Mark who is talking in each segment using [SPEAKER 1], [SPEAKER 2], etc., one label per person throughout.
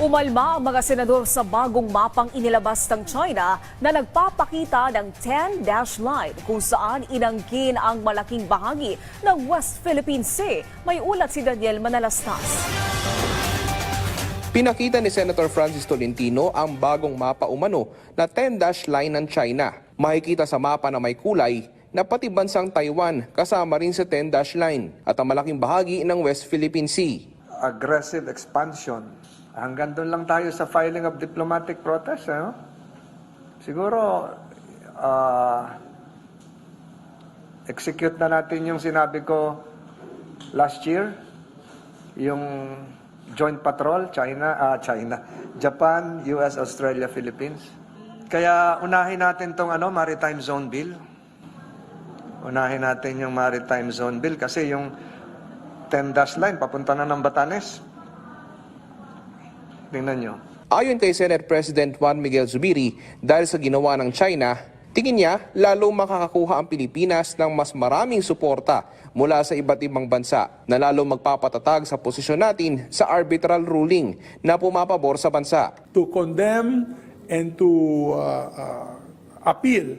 [SPEAKER 1] Umalma ang mga senador sa bagong mapang inilabas ng China na nagpapakita ng 10-dash line kung saan inangkin ang malaking bahagi ng West Philippine Sea. May ulat si Daniel Manalastas.
[SPEAKER 2] Pinakita ni Senator Francis Tolentino ang bagong mapa umano na 10-dash line ng China. Makikita sa mapa na may kulay na pati bansang Taiwan kasama rin sa 10-dash line at ang malaking bahagi ng West Philippine Sea.
[SPEAKER 3] Aggressive expansion. Hanggang doon lang tayo sa filing of diplomatic protest. Eh, no? Siguro, ah, execute na natin yung sinabi ko last year, yung joint patrol, China, ah, China, Japan, US, Australia, Philippines. Kaya unahin natin tong ano, Maritime Zone Bill. Unahin natin yung Maritime Zone Bill kasi yung 10-dash line, papunta na ng Batanes. Tingnan nyo.
[SPEAKER 2] Ayon kay Senate President Juan Miguel Zubiri, dahil sa ginawa ng China, tingin niya lalo makakakuha ang Pilipinas ng mas maraming suporta mula sa iba't ibang bansa na lalo magpapatatag sa posisyon natin sa arbitral ruling na pumapabor sa bansa.
[SPEAKER 4] to condemn and to uh, uh, appeal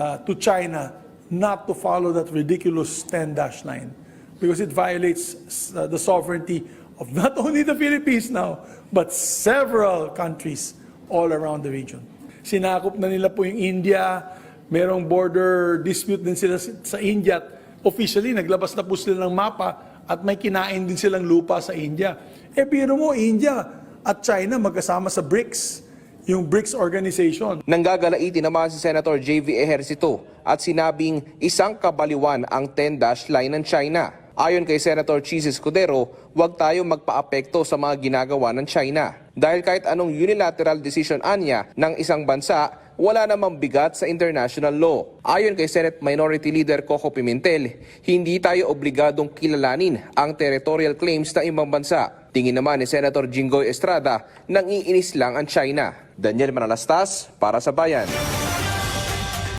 [SPEAKER 4] uh, to China not to follow that ridiculous 10-dash line because it violates uh, the sovereignty of not only the Philippines now, but several countries all around the region. Sinakop na nila po yung India, merong border dispute din sila sa India. Officially, naglabas na po sila ng mapa at may kinain din silang lupa sa India. Eh, biro mo, India at China magkasama sa BRICS, yung BRICS organization.
[SPEAKER 2] Nanggagalaiti naman si Senator J.V. Ejercito at sinabing isang kabaliwan ang 10-dash line ng China. Ayon kay Senator Chis Escudero, huwag tayo magpaapekto sa mga ginagawa ng China. Dahil kahit anong unilateral decision anya ng isang bansa, wala namang bigat sa international law. Ayon kay Senate Minority Leader Coco Pimentel, hindi tayo obligadong kilalanin ang territorial claims ng ibang bansa. Tingin naman ni Senator Jinggoy Estrada nang iinis lang ang China. Daniel Manalastas para sa Bayan.